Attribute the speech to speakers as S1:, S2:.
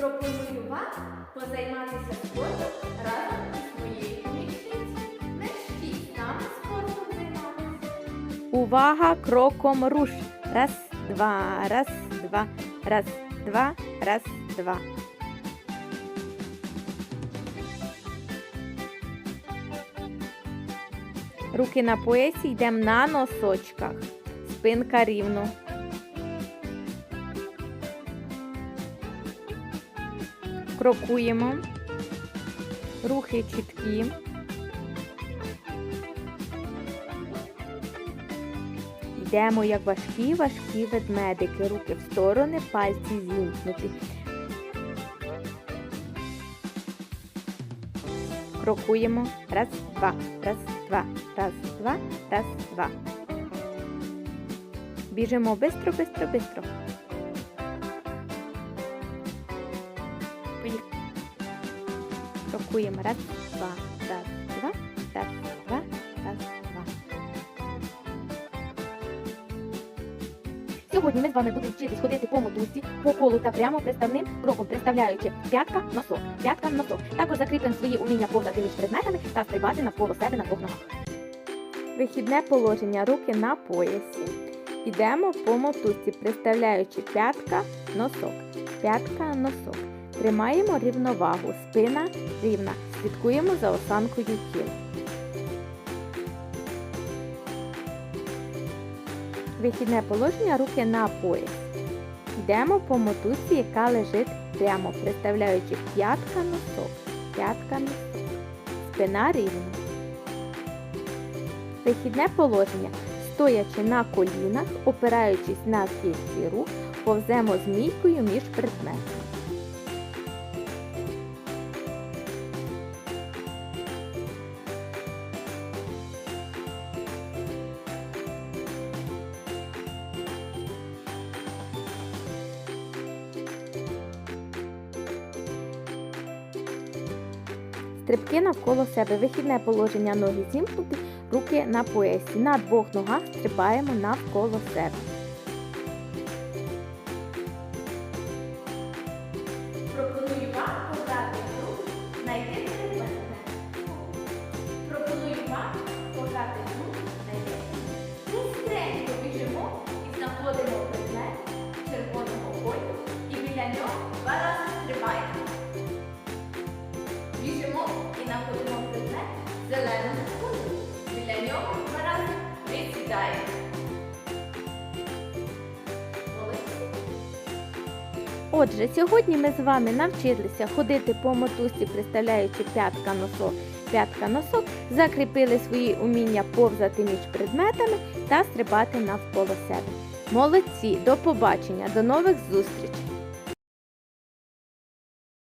S1: Пропоную вам позайматися спортом разом із моєю помічницею. Мерщіть з нами спортом займатися.
S2: Увага, кроком руш. Раз, два, раз, два, раз, два, раз, два. Руки на поясі йдемо на носочках. Спинка рівно. Крокуємо. Рухи чіткі. Йдемо як важкі, важкі ведмедики. Руки в сторони, пальці зімкнуті. Крокуємо. Раз, два, раз, два, раз, два, раз, два. Біжимо бистро, бистро, бистро. Крокуємо. Раз, два, раз, два, раз, два, раз, два.
S3: Сьогодні ми з вами будемо вчитись ходити по мотузці, по колу та прямо приставним кроком, представляючи п'ятка, носок, п'ятка, носок. Також закріпимо свої уміння повзати між предметами та стрибати навколо себе на двох ногах.
S2: Вихідне положення руки на поясі. Йдемо по мотузці, приставляючи п'ятка, носок, п'ятка, носок. Тримаємо рівновагу, спина рівна. Слідкуємо за осанкою тіл. Вихідне положення руки на пояс. Йдемо по мотузці, яка лежить прямо, приставляючи п'ятка, носок, п'ятка, носок. Спина рівна. Вихідне положення. Стоячи на колінах, опираючись на кісті рук, повземо змійкою між предметами. Стрибки навколо себе. Вихідне положення ноги зімкнуті, руки на поясі. На двох ногах стрибаємо навколо себе.
S1: Пропоную вам пограти в гру знайти. Пропоную вам пограти в гру знайти. Бистренько біжимо і знаходимо
S2: Отже, сьогодні ми з вами навчилися ходити по мотузці, приставляючи п'ятка носок, п'ятка носок, закріпили свої уміння повзати між предметами та стрибати навколо себе. Молодці! До побачення, до нових зустрічей!